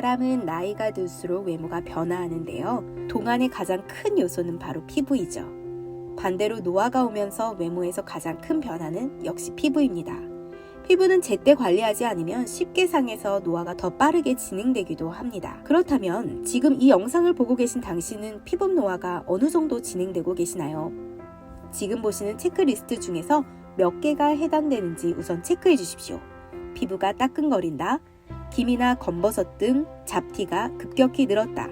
사람은 나이가 들수록 외모가 변화하는데요. 동안의 가장 큰 요소는 바로 피부이죠. 반대로 노화가 오면서 외모에서 가장 큰 변화는 역시 피부입니다. 피부는 제때 관리하지 않으면 쉽게 상해서 노화가 더 빠르게 진행되기도 합니다. 그렇다면 지금 이 영상을 보고 계신 당신은 피부 노화가 어느 정도 진행되고 계시나요? 지금 보시는 체크리스트 중에서 몇 개가 해당되는지 우선 체크해 주십시오. 피부가 따끔거린다. 김이나 검버섯 등 잡티가 급격히 늘었다.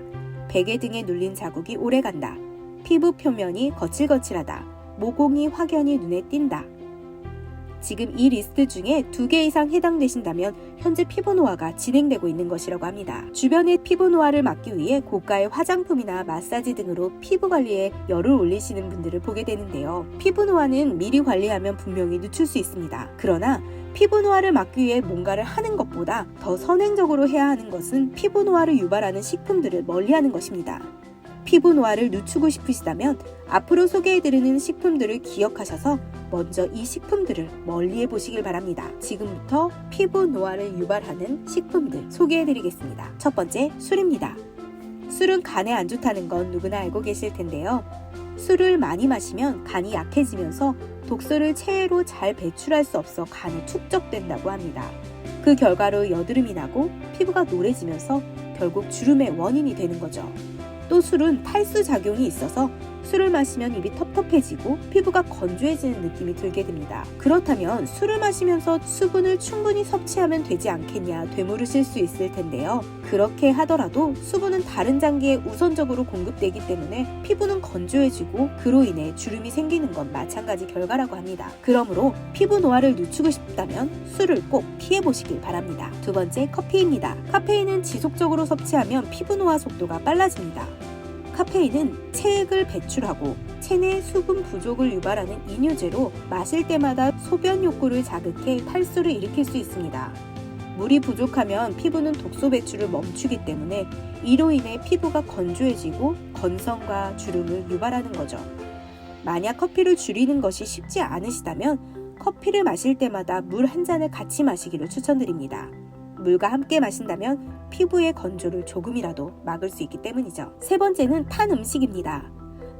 베개 등에 눌린 자국이 오래간다. 피부 표면이 거칠거칠하다. 모공이 확연히 눈에 띈다. 지금 이 리스트 중에 두 개 이상 해당되신다면 현재 피부 노화가 진행되고 있는 것이라고 합니다. 주변의 피부 노화를 막기 위해 고가의 화장품이나 마사지 등으로 피부 관리에 열을 올리시는 분들을 보게 되는데요. 피부 노화는 미리 관리하면 분명히 늦출 수 있습니다. 그러나 피부 노화를 막기 위해 뭔가를 하는 것보다 더 선행적으로 해야 하는 것은 피부 노화를 유발하는 식품들을 멀리하는 것입니다. 피부 노화를 늦추고 싶으시다면 앞으로 소개해드리는 식품들을 기억하셔서 먼저 이 식품들을 멀리해 보시길 바랍니다. 지금부터 피부 노화를 유발하는 식품들 소개해 드리겠습니다. 첫 번째, 술입니다. 술은 간에 안 좋다는 건 누구나 알고 계실 텐데요. 술을 많이 마시면 간이 약해지면서 독소를 체외로 잘 배출할 수 없어 간이 축적된다고 합니다. 그 결과로 여드름이 나고 피부가 노래지면서 결국 주름의 원인이 되는 거죠. 또 술은 탈수 작용이 있어서 술을 마시면 입이 텁텁해지고 피부가 건조해지는 느낌이 들게 됩니다. 그렇다면 술을 마시면서 수분을 충분히 섭취하면 되지 않겠냐 되물으실 수 있을 텐데요. 그렇게 하더라도 수분은 다른 장기에 우선적으로 공급되기 때문에 피부는 건조해지고 그로 인해 주름이 생기는 건 마찬가지 결과라고 합니다. 그러므로 피부 노화를 늦추고 싶다면 술을 꼭 피해 보시길 바랍니다. 두 번째 커피입니다. 카페인은 지속적으로 섭취하면 피부 노화 속도가 빨라집니다. 카페인은 체액을 배출하고 체내 수분 부족을 유발하는 이뇨제로 마실 때마다 소변 욕구를 자극해 탈수를 일으킬 수 있습니다. 물이 부족하면 피부는 독소 배출을 멈추기 때문에 이로 인해 피부가 건조해지고 건성과 주름을 유발하는 거죠. 만약 커피를 줄이는 것이 쉽지 않으시다면 커피를 마실 때마다 물 한 잔을 같이 마시기를 추천드립니다. 물과 함께 마신다면 피부의 건조를 조금이라도 막을 수 있기 때문이죠. 세 번째는 탄 음식입니다.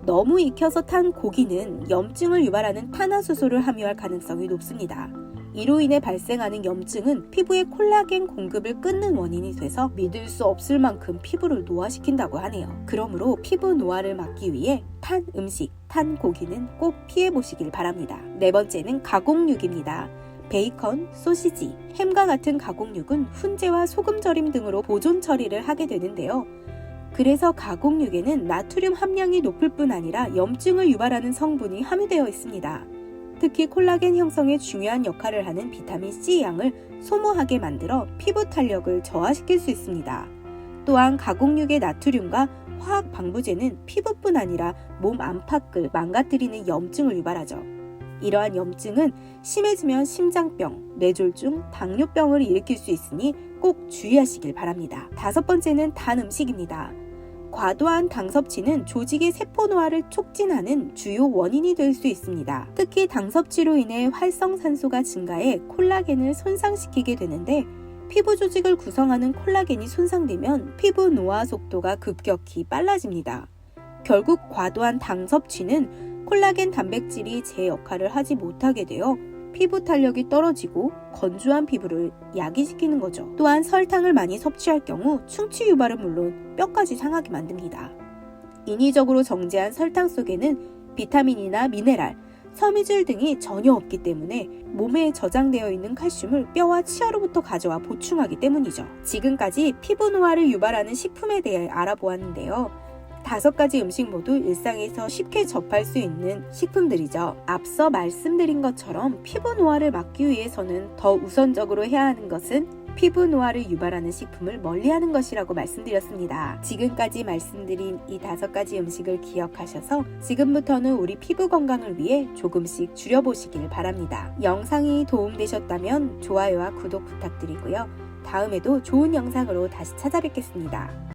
너무 익혀서 탄 고기는 염증을 유발하는 탄화수소를 함유할 가능성이 높습니다. 이로 인해 발생하는 염증은 피부의 콜라겐 공급을 끊는 원인이 돼서 믿을 수 없을 만큼 피부를 노화시킨다고 하네요. 그러므로 피부 노화를 막기 위해 탄 음식, 탄 고기는 꼭 피해 보시길 바랍니다. 네 번째는 가공육입니다. 베이컨, 소시지, 햄과 같은 가공육은 훈제와 소금 절임 등으로 보존 처리를 하게 되는데요. 그래서 가공육에는 나트륨 함량이 높을 뿐 아니라 염증을 유발하는 성분이 함유되어 있습니다. 특히 콜라겐 형성에 중요한 역할을 하는 비타민 C 양을 소모하게 만들어 피부 탄력을 저하시킬 수 있습니다. 또한 가공육의 나트륨과 화학 방부제는 피부뿐 아니라 몸 안팎을 망가뜨리는 염증을 유발하죠. 이러한 염증은 심해지면 심장병, 뇌졸중, 당뇨병을 일으킬 수 있으니 꼭 주의하시길 바랍니다. 다섯 번째는 단 음식입니다. 과도한 당 섭취는 조직의 세포 노화를 촉진하는 주요 원인이 될 수 있습니다. 특히 당 섭취로 인해 활성산소가 증가해 콜라겐을 손상시키게 되는데 피부 조직을 구성하는 콜라겐이 손상되면 피부 노화 속도가 급격히 빨라집니다. 결국 과도한 당 섭취는 콜라겐 단백질이 제 역할을 하지 못하게 되어 피부 탄력이 떨어지고 건조한 피부를 야기시키는 거죠. 또한 설탕을 많이 섭취할 경우 충치 유발은 물론 뼈까지 상하게 만듭니다. 인위적으로 정제한 설탕 속에는 비타민이나 미네랄, 섬유질 등이 전혀 없기 때문에 몸에 저장되어 있는 칼슘을 뼈와 치아로부터 가져와 보충하기 때문이죠. 지금까지 피부 노화를 유발하는 식품에 대해 알아보았는데요. 다섯 가지 음식 모두 일상에서 쉽게 접할 수 있는 식품들이죠. 앞서 말씀드린 것처럼 피부 노화를 막기 위해서는 더 우선적으로 해야 하는 것은 피부 노화를 유발하는 식품을 멀리하는 것이라고 말씀드렸습니다. 지금까지 말씀드린 이 다섯 가지 음식을 기억하셔서 지금부터는 우리 피부 건강을 위해 조금씩 줄여보시길 바랍니다. 영상이 도움되셨다면 좋아요와 구독 부탁드리고요. 다음에도 좋은 영상으로 다시 찾아뵙겠습니다.